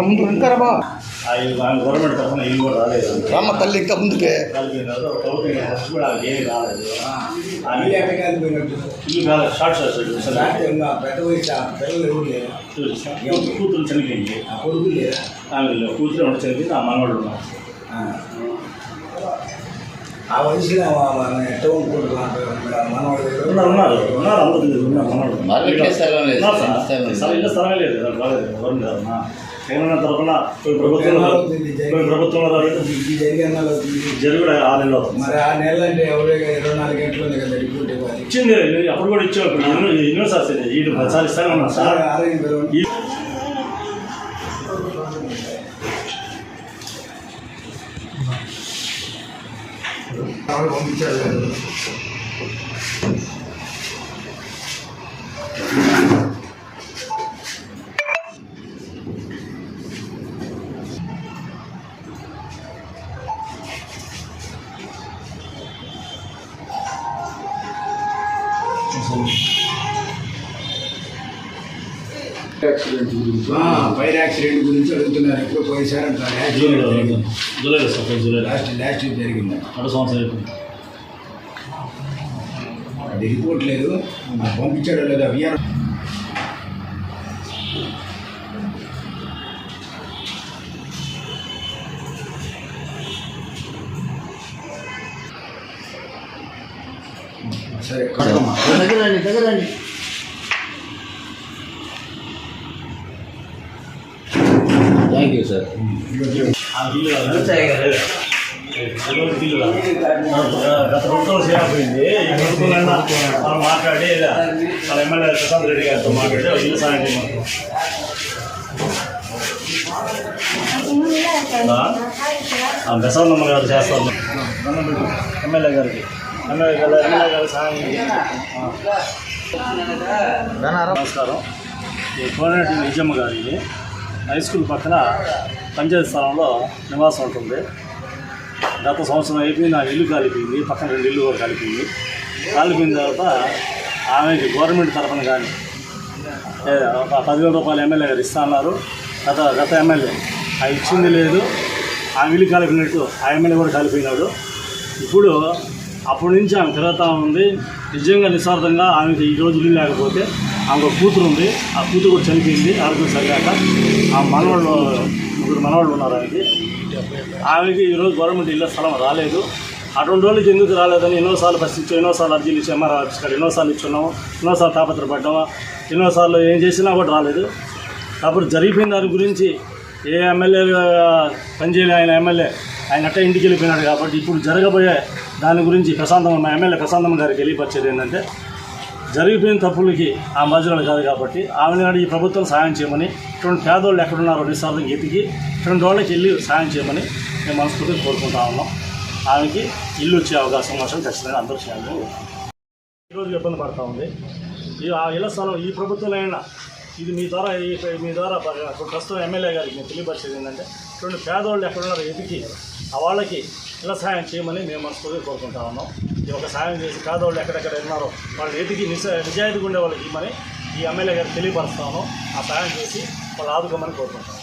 ముందు ఇంకా రమ్మా ఆ ఇల్లు ఆమె గవర్నమెంట్ తరఫున ఇల్లు కూడా రాలేదు రమ్మ తల్లి ఇంకా ముందుకే కలిపినారు ప్రభుత్వం ఫస్ట్ కూడా ఆమెకి ఏమీ రాలేదు ఆమె ఇల్లు ఎక్కడ కలిపినట్టు? ఇల్లు కాలేదు షార్ట్ సర్క్యూట్ రాత్రి ఉన్న పెద్ద వయసు ఆ పిల్లలు ఎవరు లేరు కూతురు కూతురు చనిపోయింది ఆ కొడుకు లేరా ఆమె లేవు. కూతురు ఉండి చనిపోయింది ఆ మనవాళ్ళు ఉన్నారు ఆ. ఆ వయసులో మా- మన టౌన్ కొడుకు మనవాడు ఉన్నారు ఉన్నారు ఉన్నారు అందరూ ఉన్నారు మనవాళ్ళు మార్కెట్లో స్థలం లేదు, ఉన్నారు సార్. స్థలం లేదు. స్థలం ఇంకా స్థలమే లేదు నాకు రాలేదు ఎవరు కాదు నా తెలంగాణ తరఫున పోయి ప్రభుత్వంలో పోయి ప్రభుత్వంలో రాలేదు ఇది జరిగి అన్నాళ్ళు అవుతుంది జరిగి కూడా ఆరు నెలలు. మరి ఆ నెలలు అంటే ఎవరే ఇరవై నాలుగు గంటలు ఉంది కదా రిపోర్ట్ ఇవ్వాలి. ఇచ్చింది. అప్పుడు కూడా ఇచ్చాం ఇప్పుడు పదిసార్లు ఇస్తానే ఉన్నారు సార్ పిలవండి. ఈ ఆవిడ పంపించారు కదా. ఆ, ఫైర్ యాక్సిడెంట్ గురించి అడుగుతున్నారు ఎప్పుడు పోయేసారు అంటారు యాక్సిడెంట్ జరిగింది. July sir July last last week జరిగింది సంవత్సరాలు అయిపోయింది అది రిపోర్ట్ లేదు నాకు పంపించాడో లేదా విఆర్ సరే కడగమ్మా దగ్గరండి దగ్గరండి థ్యాంక్ యూ సార్. గత ప్రభుత్వం చేయకపోయింది ఈ ప్రభుత్వంలో మనం మాట్లాడి వాళ్ళ ఎమ్మెల్యే ప్రశాంత్ రెడ్డి గారితో మాట్లాడి ఇల్లు సాయం చేయమంటారు ఆ ప్రశాంతమ్మ గారు చేస్తారు ఎమ్మెల్యే గారికి. ఎమ్మెల్యే నమస్కారం. ఈ కోనేటి నిజమ్మ గారి హై స్కూల్ పక్కన పంచాయతీ స్థలంలో నివాసం ఉంటుంది. గత సంవత్సరం అయిపోయింది నా ఇల్లు కాలిపోయింది పక్కన రెండు ఇల్లు కూడా కాలిపోయింది. కాలిపోయిన తర్వాత ఆమెకి గవర్నమెంట్ తరఫున కానీ ఒక పదివేల రూపాయలు ఎమ్మెల్యే గారు ఇస్తా అన్నారు. గత గత ఎమ్మెల్యే ఆ ఇచ్చింది లేదు. ఆమె ఇల్లు కాలిపోయినట్టు ఆ ఎమ్మెల్యే కూడా కాలిపోయినాడు. ఇప్పుడు అప్పటి నుంచి ఆమె తిరుగుతూ ఉంది. నిజంగా నిస్వార్థంగా ఆమెకి ఈ రోజు ఇల్లు లేకపోతే ఆమెకు ఒక కూతురు ఉంది. ఆ కూతురు కూడా చనిపోయింది ఆరోగ్యం సరిగాక. ఆ మనవాళ్ళు ముగ్గురు మనవాళ్ళు ఉన్నారు ఆమెకి. ఆమెకి ఈరోజు గవర్నమెంట్ ఇళ్ళ స్థలం రాలేదు. అటువంటి వాళ్ళకి ఎందుకు రాలేదని ఎన్నోసార్లు ప్రశ్నించాం ఎన్నోసార్లు అర్జీలు ఇచ్చి ఎంఆర్ ఆఫీస్ ఎన్నోసార్లు ఇచ్చున్నాము ఎన్నోసార్లు తాపత్రపడ్డాము ఎన్నోసార్లు ఏం చేసినా కూడా రాలేదు. కాబట్టి జరిగిపోయిన దాని గురించి ఏ ఎమ్మెల్యేగా పనిచేయలే ఆయన ఎమ్మెల్యే ఆయన అట్ట ఇంటికి వెళ్ళిపోయినాడు కాబట్టి ఇప్పుడు జరగబోయే దాని గురించి ప్రశాంతం మా ఎమ్మెల్యే ప్రశాంతం గారికి తెలియపరిచేది ఏంటంటే జరిగిపోయిన తప్పులకి ఆ మధ్యలో కాదు కాబట్టి ఆమె నాడు ఈ ప్రభుత్వం సాయం చేయమని ఇటువంటి పేదోళ్ళు ఎక్కడున్నారో నిస్సార్థం ఎతికి ఇటువంటి వాళ్ళకి వెళ్ళి సాయం చేయమని మేము మనస్ఫూర్తిగా కోరుకుంటా ఉన్నాం. ఆమెకి ఇల్లు వచ్చే అవకాశం మాత్రం ఖచ్చితంగా అందరూ చేయాలని ఈరోజు ఇబ్బంది పడతా ఉంది. ఈ ఆ ఇళ్ళ స్థలం ఈ ప్రభుత్వంలో అయినా ఇది మీ ద్వారా ఈ మీ ద్వారా ప్రస్తుతం ఎమ్మెల్యే గారికి నేను తెలియపరిచేది ఏంటంటే ఇటువంటి పేదవాళ్ళు ఎక్కడున్నారో ఎతికి వాళ్ళకి ఇలా సాయం చేయమని మేము మనస్ఫూర్తిగా కోరుకుంటా ఉన్నాం. ఈ ఒక సాయం చేసి పేదవాళ్ళు ఎక్కడెక్కడ ఉన్నారో వాళ్ళు ఎదిగి నిజ నిజాయితీగా ఉండే వాళ్ళకి ఇవ్వమని ఈ ఎమ్మెల్యే గారికి తెలియపరుస్తాను ఆ సాయం చేసి వాళ్ళు ఆదుకోమని కోరుకుంటాను